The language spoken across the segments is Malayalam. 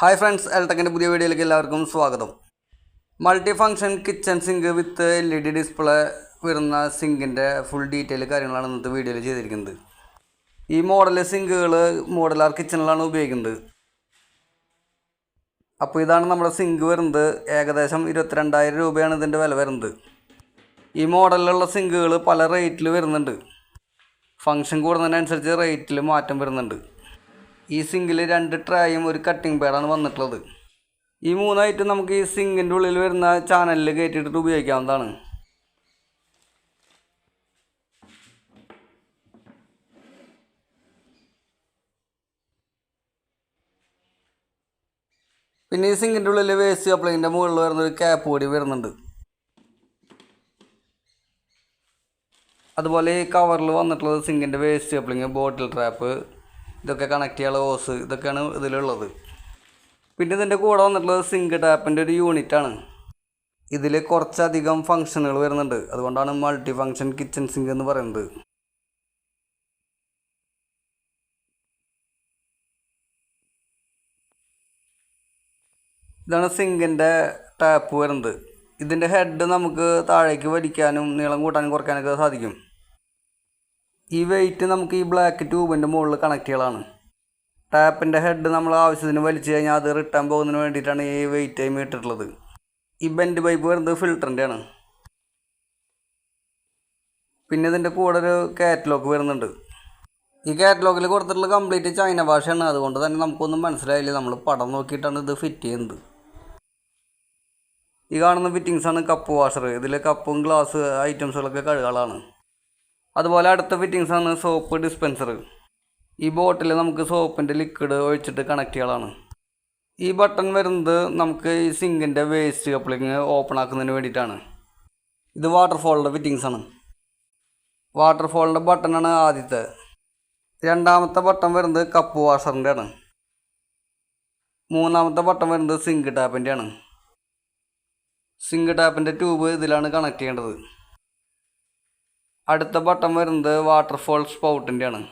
ഹായ് ഫ്രണ്ട്സ് എൽടെക്കിന്റെ പുതിയ വീഡിയോയിലേക്ക് എല്ലാവർക്കും സ്വാഗതം. Multi function kitchen sink with L E D display വരുന്ന സിങ്കിന്റെ ഫുൾ ഡീറ്റെയിൽ കാര്യങ്ങളാണ് ഇന്നത്തെ വീഡിയോയിൽ ചെയ്തിരിക്കുന്നത്. ഈ മോഡൽ സിങ്കുകൾ മോഡലാർ കിച്ചണിലാണ് ഉപയോഗിക്കുന്നത്. അപ്പോൾ ഇതാണ് നമ്മുടെ സിങ്ക് വരുന്നത്. ഏകദേശം ഇരുപത്തിരണ്ടായിരം രൂപയാണ് ഇതിന്റെ വില വരുന്നത്. ഈ മോഡലിലുള്ള സിങ്കുകൾ പല റേറ്റിൽ വരുന്നുണ്ട്. ഫങ്ഷൻ കൂടുന്നതിനനുസരിച്ച് റേറ്റിൽ മാറ്റം വരുന്നുണ്ട്. ഈ സിങ്കിൽ രണ്ട് ട്രായും ഒരു കട്ടിംഗ് പാഡാണ് വന്നിട്ടുള്ളത്. ഈ മൂന്നായിട്ട് നമുക്ക് ഈ സിങ്കിന്റെ ഉള്ളിൽ വരുന്ന ചാനലിൽ കയറ്റിയിട്ടിട്ട് ഉപയോഗിക്കാവുന്നതാണ്. പിന്നെ ഈ സിങ്കിന്റെ ഉള്ളിൽ വേസ്റ്റ് കപ്ലിങ്ങിന്റെ മുകളിൽ വരുന്ന ഒരു ക്യാപ്പ് കൂടി വരുന്നുണ്ട്. അതുപോലെ ഈ കവറിൽ വന്നിട്ടുള്ളത് സിങ്കിന്റെ വേസ്റ്റ് കപ്ലിങ് ബോട്ടിൽ ട്രാപ്പ് ഇതൊക്കെ കണക്ട് ചെയ്യാനുള്ള ഓസ് ഇതൊക്കെയാണ് ഇതിലുള്ളത്. പിന്നെ ഇതിന്റെ കൂടെ വന്നിട്ടുള്ളത് സിങ്ക് ടാപ്പിന്റെ ഒരു യൂണിറ്റാണ് ഇതിൽ കുറച്ചധികം ഫങ്ഷനുകൾ വരുന്നുണ്ട്. അതുകൊണ്ടാണ് മൾട്ടി ഫങ്ഷൻ കിച്ചൺ സിങ്ക് എന്ന് പറയുന്നത്. ഇതാണ് സിങ്കിന്റെ ടാപ്പ് വരുന്നത്. ഇതിന്റെ ഹെഡ് നമുക്ക് താഴേക്ക് വലിക്കാനും നീളം കൂട്ടാനും കുറയ്ക്കാനൊക്കെ സാധിക്കും. ഈ വെയിറ്റ് നമുക്ക് ഈ ബ്ലാക്ക് ട്യൂബിന്റെ മുകളിൽ കണക്ട് ചെയ്യലാണ്. ടാപ്പിന്റെ ഹെഡ് നമ്മൾ ആവശ്യത്തിന് വലിച്ചു കഴിഞ്ഞാൽ അത് റിട്ടേൺ പോകുന്നതിന് വേണ്ടിയിട്ടാണ് ഈ വെയിറ്റ് ടൈം ഇട്ടിട്ടുള്ളത്. ഈ ബെൻഡ് പൈപ്പ് വരുന്നത് ഫിൽറ്ററിന്റെ ആണ് പിന്നെ ഇതിന്റെ കൂടെ ഒരു കാറ്റലോഗ് വരുന്നുണ്ട്. ഈ കാറ്റലോഗിൽ കൊടുത്തിട്ടുള്ള കംപ്ലീറ്റ് ചൈന ഭാഷയാണ്. അതുകൊണ്ട് തന്നെ നമുക്കൊന്നും മനസ്സിലായില്ല. നമ്മൾ പടം നോക്കിയിട്ടാണ് ഇത് ഫിറ്റ് ചെയ്യുന്നത്. ഈ കാണുന്ന ഫിറ്റിങ്സാണ് കപ്പ് വാഷർ ഇതിൽ കപ്പും ഗ്ലാസ് ഐറ്റംസുകളൊക്കെ കഴുകാളാണ് അതുപോലെ അടുത്ത ഫിറ്റിങ്സ് ആണ് സോപ്പ് ഡിസ്പെൻസർ ഈ ബോട്ടിൽ നമുക്ക് സോപ്പിന്റെ ലിക്വിഡ് ഒഴിച്ചിട്ട് കണക്ട് ചെയ്യാനാണ് ഈ ബട്ടൺ വരുന്നത് നമുക്ക് ഈ സിങ്കിന്റെ വേസ്റ്റ് കപ്ലിങ് ഓപ്പൺ ആക്കുന്നതിന് വേണ്ടിയിട്ടാണ്. ഇത് വാട്ടർഫോളിന്റെ ഫിറ്റിങ്സ് ആണ്. വാട്ടർഫോളിന്റെ ബട്ടണാണ് ആദ്യത്തെ. രണ്ടാമത്തെ ബട്ടൺ വരുന്നത് കപ്പ് വാഷറിന്റെ ആണ്. മൂന്നാമത്തെ ബട്ടൺ വരുന്നത് സിങ്ക് ടാപ്പിന്റെ ആണ്. സിങ്ക് ടാപ്പിന്റെ ട്യൂബ് ഇതിലാണ് കണക്ട് ചെയ്യേണ്ടത്. അടുത്ത ബട്ടൺ വരുന്നത് വാട്ടർഫോൾ സ്പൗട്ടിന്റെ ആണ്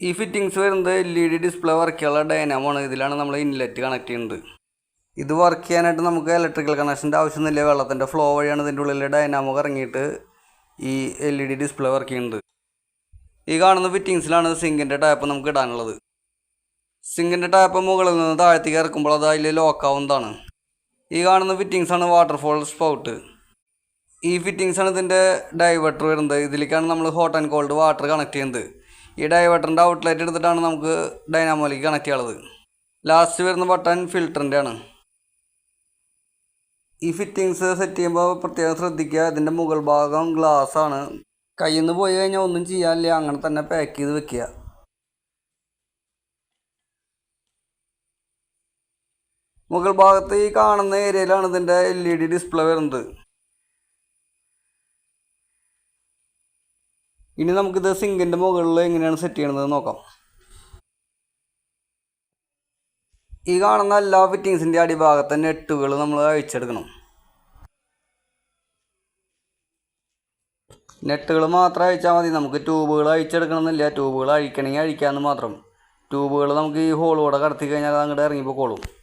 ഈ ഫിറ്റിങ്സ് വരുന്നത് L E D display work ചെയ്യാനുള്ള ഡൈനാമോ ഇതിലാണ് നമ്മൾ ഇൻലെറ്റ് കണക്ട് ചെയ്യുന്നത്. ഇത് വർക്ക് ചെയ്യാനായിട്ട് നമുക്ക് ഇലക്ട്രിക്കൽ കണക്ഷന്റെ ആവശ്യമൊന്നുമില്ല. വെള്ളത്തിന്റെ ഫ്ലോ വഴിയാണ് ഇതിന്റെ ഉള്ളിൽ ഡൈനാമോ ഇറങ്ങിയിട്ട് ഈ L E D display work ചെയ്യുന്നത്. ഈ കാണുന്ന ഫിറ്റിങ്സിലാണ് സിങ്കിന്റെ ടാപ്പ് നമുക്ക് ഇടാനുള്ളത്. സിങ്കിന്റെ ടാപ്പ് മുകളിൽ നിന്ന് താഴത്തേക്ക് ഇറക്കുമ്പോൾ അത് അതിൽ ലോക്കാവുന്നതാണ് ഈ കാണുന്ന ഫിറ്റിങ്സാണ് വാട്ടർഫോൾ സ്പൗട്ട് ഈ ഫിറ്റിങ്സ് ആണ് ഇതിന്റെ ഡൈവേർട്ടർ വരുന്നത്. ഇതിലേക്കാണ് നമ്മൾ hot and cold water connect ചെയ്യുന്നത്. ഈ ഡൈവേർട്ടറിന്റെ ഔട്ട്ലെറ്റ് എടുത്തിട്ടാണ് നമുക്ക് ഡൈനാമോയിലേക്ക് കണക്ട് ചെയ്യാനുള്ളത്. ലാസ്റ്റ് വരുന്ന ബട്ടൺ ഫിൽറ്ററിന്റെ ആണ്. ഈ ഫിറ്റിങ്സ് സെറ്റ് ചെയ്യുമ്പോൾ പ്രത്യേകം ശ്രദ്ധിക്കുക. ഇതിന്റെ മുകൾ ഭാഗം ഗ്ലാസ് ആണ്. കയ്യിൽ നിന്ന് പോയി കഴിഞ്ഞാൽ ഒന്നും ചെയ്യാനില്ല. അങ്ങനെ തന്നെ പാക്ക് ചെയ്ത് വെക്കുക. മുകൾ ഭാഗത്ത് ഈ കാണുന്ന ഏരിയയിലാണ് ഇതിന്റെ എൽ ഇ ഡി ഡിസ്പ്ലേ വരുന്നത്. ഇനി നമുക്കിത് സിങ്കിന്റെ മുകളിൽ എങ്ങനെയാണ് സെറ്റ് ചെയ്യണത് നോക്കാം. ഈ കാണുന്ന എല്ലാ ഫിറ്റിങ്സിന്റെ അടിഭാഗത്തെ നെട്ടുകൾ നമ്മൾ അഴിച്ചെടുക്കണം. നെട്ടുകൾ മാത്രം അഴിച്ചാൽ മതി. നമുക്ക് ട്യൂബുകൾ അഴിച്ചെടുക്കണമെന്നില്ല. ട്യൂബുകൾ അഴിക്കണമെങ്കിൽ അഴിക്കാമെന്ന് മാത്രം. ട്യൂബുകൾ നമുക്ക് ഈ ഹോളോടെ കടത്തി കഴിഞ്ഞാൽ അങ്ങോട്ട് ഇറങ്ങിപ്പോക്കോളും.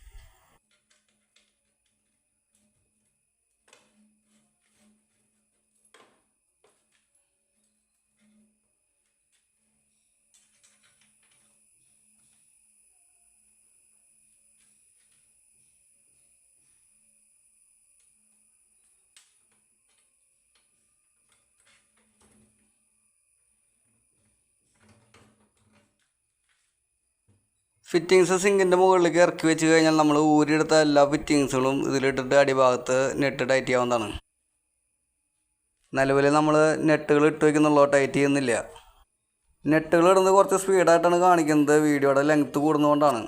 ഫിറ്റിങ്സ് സിങ്കിന്റെ മുകളിലേക്ക് ഇറക്കി വെച്ച് കഴിഞ്ഞാൽ നമ്മൾ ഊരിയെടുത്ത എല്ലാ ഫിറ്റിങ്സുകളും ഇതിലിട്ടിട്ട് അടിഭാഗത്ത് നെറ്റ് ടൈറ്റ് ചെയ്യാവുന്നതാണ് നിലവിൽ നമ്മൾ നെറ്റുകൾ ഇട്ട് വയ്ക്കുന്നുള്ളൂ ടൈറ്റ് ചെയ്യുന്നില്ല. നെറ്റുകൾ ഇടുന്നത് കുറച്ച് സ്പീഡായിട്ടാണ് കാണിക്കുന്നത്. വീഡിയോയുടെ ലെങ്ത്ത് കൂടുന്നതുകൊണ്ടാണ്.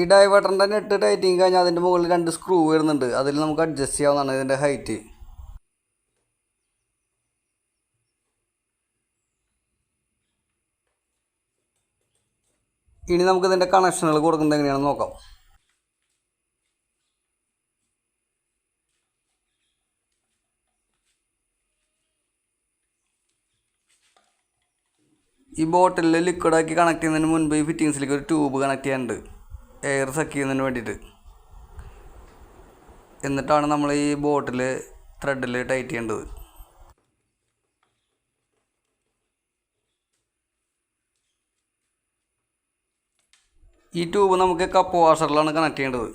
ഈ ഡൈവേട്ടറിന്റെ നെറ്റ് ടൈറ്റിങ് കഴിഞ്ഞാൽ അതിന്റെ മുകളിൽ രണ്ട് സ്ക്രൂ വരുന്നുണ്ട്. അതിൽ നമുക്ക് അഡ്ജസ്റ്റ് ചെയ്യാവുന്നതാണ് ഇതിന്റെ ഹൈറ്റ് ഇനി നമുക്ക് ഇതിന്റെ കണക്ഷനുകൾ കൊടുക്കുന്നത് എങ്ങനെയാണെന്ന് നോക്കാം. ഈ ബോട്ടിലിൽ ലിക്വിഡാക്കി കണക്ട് ചെയ്യുന്നതിന് മുൻപ് ഈ ഫിറ്റിങ്സിലേക്ക് ഒരു ട്യൂബ് കണക്ട് ചെയ്യാനുണ്ട്. എയർ സക്ക് ചെയ്യുന്നതിന് വേണ്ടിയിട്ട്. എന്നിട്ടാണ് നമ്മൾ ഈ ബോട്ടിൽ ത്രെഡിൽ ടൈറ്റ് ചെയ്യേണ്ടത്. ഈ ട്യൂബ് നമുക്ക് കപ്പ് വാഷറിലാണ് കണക്ട് ചെയ്യേണ്ടത്.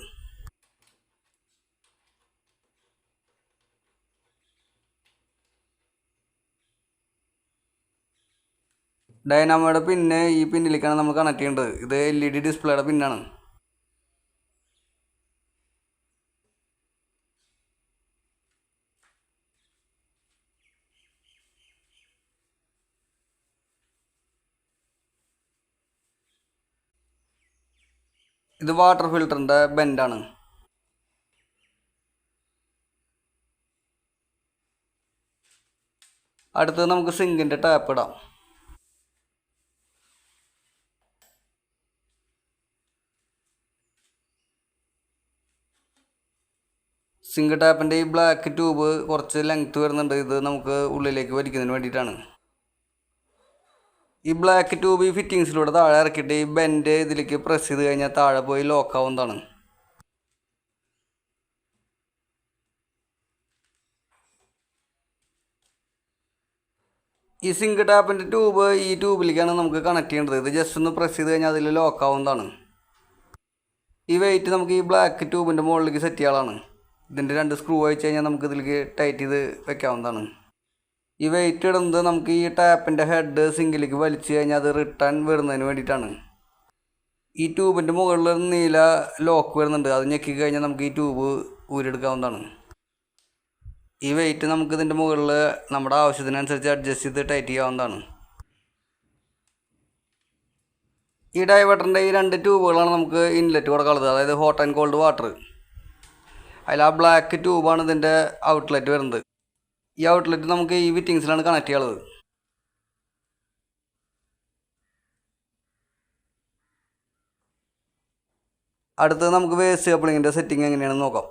ഡൈനാമോയുടെ പിന്നെ ഈ പിന്നിലേക്കാണ് നമ്മൾ കണക്ട് ചെയ്യേണ്ടത്. ഇത് എൽ ഇ ഡി ഡിസ്പ്ലേയുടെ പിന്നാണ്. ഇത് വാട്ടർ ഫിൽറ്ററിന്റെ ബെൻഡാണ് അടുത്തത് നമുക്ക് സിങ്കിന്റെ ടാപ്പ് ഇടാം. സിങ്ക് ടാപ്പിന്റെ ഈ ബ്ലാക്ക് ട്യൂബ് കുറച്ച് ലെങ്ത് വരുന്നുണ്ട്. ഇത് നമുക്ക് ഉള്ളിലേക്ക് വലിക്കുന്നതിന് വേണ്ടിയിട്ടാണ്. ഈ ബ്ലാക്ക് ട്യൂബ് ഈ ഫിറ്റിങ്സിലൂടെ താഴെ ഇറക്കിയിട്ട് ഈ ബെൻഡ് ഇതിലേക്ക് പ്രസ് ചെയ്ത് കഴിഞ്ഞാൽ താഴെ പോയി ലോക്ക് ആവുന്നതാണ്. ഈ സിങ്ക് ടാപ്പിന്റെ ട്യൂബ് ഈ ട്യൂബിലേക്കാണ് നമുക്ക് കണക്ട് ചെയ്യേണ്ടത്. ഇത് ജസ്റ്റ് ഒന്ന് പ്രസ് ചെയ്ത് കഴിഞ്ഞാൽ അതിൽ ലോക്ക് ആവുന്നതാണ്. ഈ വെയിറ്റ് നമുക്ക് ഈ ബ്ലാക്ക് ട്യൂബിന്റെ മുകളിലേക്ക് സെറ്റ് ചെയ്യാനാണ് ഇതിന്റെ രണ്ട് സ്ക്രൂ അയച്ചു കഴിഞ്ഞാൽ നമുക്ക് ഇതിലേക്ക് ടൈറ്റ് ചെയ്ത് വെക്കാവുന്നതാണ്. ഈ വെയിറ്റ് ഇടുന്നത് നമുക്ക് ഈ ടാപ്പിന്റെ ഹെഡ് സിങ്കിലേക്ക് വലിച്ചു കഴിഞ്ഞാൽ അത് റിട്ടേൺ വരുന്നതിന് വേണ്ടിയിട്ടാണ്. ഈ ട്യൂബിന്റെ മുകളിൽ നീല ലോക്ക് വരുന്നുണ്ട്. അത് ഞെക്കി കഴിഞ്ഞാൽ നമുക്ക് ഈ ട്യൂബ് ഊരിയെടുക്കാവുന്നതാണ്. ഈ വെയിറ്റ് നമുക്ക് ഇതിന്റെ മുകളിൽ നമ്മുടെ ആവശ്യത്തിനനുസരിച്ച് അഡ്ജസ്റ്റ് ചെയ്ത് ടൈറ്റ് ചെയ്യാവുന്നതാണ്. ഈ ഡൈവേട്ടറിന്റെ ഈ രണ്ട് ട്യൂബുകളാണ് നമുക്ക് ഇൻലെറ്റ് കൊടുക്കാനുള്ളത് അതായത് ഹോട്ട് ആൻഡ് കോൾഡ് വാട്ടർ അതിൽ ആ ബ്ലാക്ക് ട്യൂബാണ് ഇതിന്റെ ഔട്ട്ലെറ്റ് വരുന്നത്. ഈ ഔട്ട്ലെറ്റ് നമുക്ക് ഈ ഫിറ്റിങ്സിലാണ് കണക്ട് ചെയ്യാനുള്ളത്. അടുത്തത് നമുക്ക് വേസ്റ്റ് കപ്ലിങ്ങിന്റെ സെറ്റിംഗ് എങ്ങനെയാണെന്ന് നോക്കാം.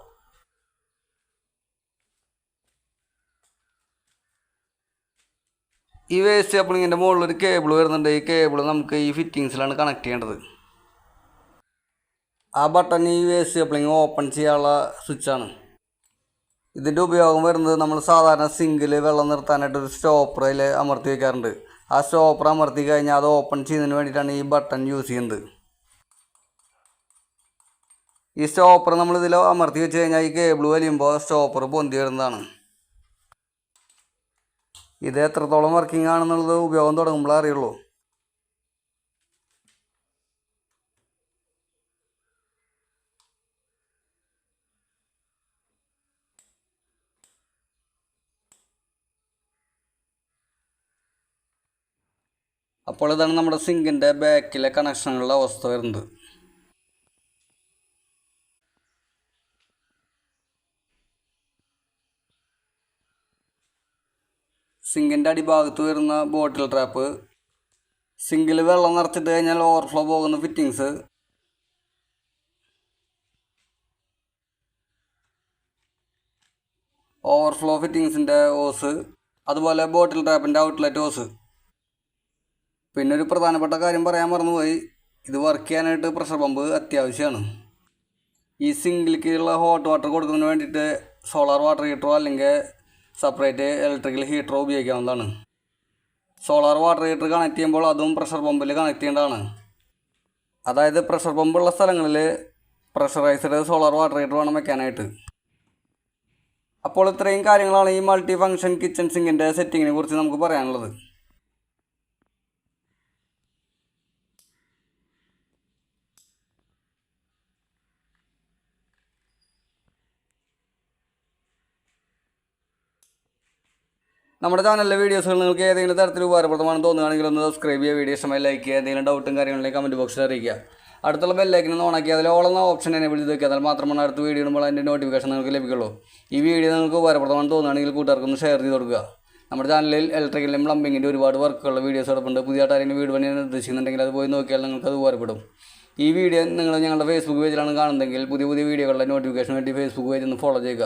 ഈ വേസ്റ്റ് കപ്ലിങ്ങിന്റെ മുകളിൽ ഒരു കേബിൾ വരുന്നുണ്ട്. ഈ കേബിൾ നമുക്ക് ഈ ഫിറ്റിങ്സിലാണ് കണക്ട് ചെയ്യേണ്ടത്. ആ ബട്ടൺ ഈ വേസ്റ്റ് കപ്ലിങ് ഓപ്പൺ ചെയ്യാനുള്ള സ്വിച്ചാണ് ഇതിന്റെ ഉപയോഗം വരുന്നത് നമ്മൾ സാധാരണ സിങ്കിൽ വെള്ളം നിർത്താനായിട്ട് ഒരു സ്റ്റോപ്പർ അതിൽ അമർത്തി വയ്ക്കാറുണ്ട് ആ സ്റ്റോപ്പർ അമർത്തി കഴിഞ്ഞാൽ അത് ഓപ്പൺ ചെയ്യുന്നതിന് വേണ്ടിയിട്ടാണ് ഈ ബട്ടൺ യൂസ് ചെയ്യുന്നത്. ഈ സ്റ്റോപ്പർ നമ്മൾ ഇതിൽ അമർത്തി വെച്ച് കഴിഞ്ഞാൽ ഈ കേബിൾ വലിയുമ്പോൾ സ്റ്റോപ്പർ പൊന്തി വരുന്നതാണ്. ഇത് എത്രത്തോളം വർക്കിംഗ് ആണെന്നുള്ളത് ഉപയോഗം തുടങ്ങുമ്പോഴേ അറിയുള്ളൂ. അപ്പോൾ ഇതാണ് നമ്മുടെ സിങ്കിന്റെ ബാക്കിലെ കണക്ഷനുള്ള അവസ്ഥ വരുന്നത്. സിങ്കിന്റെ അടിഭാഗത്ത് വരുന്ന ബോട്ടിൽ ട്രാപ്പ് സിങ്കിൽ വെള്ളം നിറച്ചിട്ട് കഴിഞ്ഞാൽ ഓവർഫ്ലോ പോകുന്ന ഫിറ്റിങ്സ് ഓവർഫ്ലോ ഫിറ്റിങ്സിന്റെ ഓസ് അതുപോലെ ബോട്ടിൽ ട്രാപ്പിന്റെ ഔട്ട്ലെറ്റ് ഓസ് പിന്നെ ഒരു പ്രധാനപ്പെട്ട കാര്യം പറയാൻ മറന്നുപോയി. ഇത് വർക്ക് ചെയ്യാനായിട്ട് പ്രഷർ പമ്പ് അത്യാവശ്യമാണ്. ഈ സിങ്കിലേക്കുള്ള ഹോട്ട് വാട്ടർ കൊടുക്കുന്നതിന് വേണ്ടിയിട്ട് സോളാർ വാട്ടർ ഹീറ്ററോ അല്ലെങ്കിൽ സെപ്പറേറ്റ് ഇലക്ട്രിക്കൽ ഹീറ്ററോ ഉപയോഗിക്കാവുന്നതാണ്. സോളാർ വാട്ടർ ഹീറ്റർ കണക്ട് ചെയ്യുമ്പോൾ അതും പ്രഷർ പമ്പിൽ കണക്ട് ചെയ്യേണ്ടതാണ്. അതായത് പ്രഷർ പമ്പുള്ള സ്ഥലങ്ങളിൽ പ്രഷറൈസ്ഡ് സോളാർ വാട്ടർ ഹീറ്റർ വേണം വെക്കാനായിട്ട്. അപ്പോൾ ഇത്രയും കാര്യങ്ങളാണ് ഈ മൾട്ടി ഫങ്ഷൻ കിച്ചൺ സിങ്കിന്റെ സെറ്റിങ്ങിനെ കുറിച്ച് നമുക്ക് പറയാനുള്ളത്. നമ്മുടെ ചാനലിലെ വീഡിയോസുകൾ നിങ്ങൾക്ക് ഏതെങ്കിലും തരത്തിൽ ഉപകാരപ്രദമാണെന്ന് തോന്നുകയാണെങ്കിൽ ഒന്ന് സബ്സ്ക്രൈബ് ചെയ്യുക വീഡിയോ ഇഷ്ടമായി ലൈക്ക് ചെയ്യുക എന്തെങ്കിലും ഡൗട്ടും കാര്യങ്ങളിലേക്ക് കമന്റ് ബോക്സിൽ അറിയിക്കുക. അടുത്തുള്ള ബെല്ലൈക്കിന് ഓണാക്കി അതിൽ ഓളെന്ന ഓപ്ഷൻ എന്നെ വിളിച്ച് നോക്കി അതിൽ മാത്രമാണ് അടുത്ത വീഡിയോ ഇടുമ്പോൾ അതിന്റെ നോട്ടിഫിക്കേഷൻ നിങ്ങൾക്ക് ലഭിക്കുള്ളൂ. ഈ വീഡിയോ നിങ്ങൾക്ക് ഉപകാരപ്രദമാണെന്ന് തോന്നുകയാണെങ്കിൽ കൂട്ടുകാർക്കൊന്ന് ഷെയർ ചെയ്ത് കൊടുക്കുക. നമ്മുടെ ചാനലിൽ ഇലക്ട്രിക്കലും പ്ലംബിങ്ങിന്റെ ഒരുപാട് വർക്കുകളുള്ള വീഡിയോസ് കിടപ്പുണ്ട് പുതിയ ആരെങ്കിലും വീട് പണി നിർദ്ദേശിക്കുന്നുണ്ടെങ്കിൽ അത് പോയി നോക്കിയാൽ നിങ്ങൾക്ക് അത് ഉപകാരപ്പെടും. ഈ വീഡിയോ നിങ്ങൾ ഞങ്ങളുടെ ഫേസ്ബുക്ക് പേജിലാണ് കാണുന്നതെങ്കിൽ പുതിയ പുതിയ വീഡിയോകളുടെ നോട്ടിഫിക്കേഷൻ വേണ്ടി ഫേസ്ബുക്ക് പേജ് ഒന്ന് ഫോളോ ചെയ്യുക.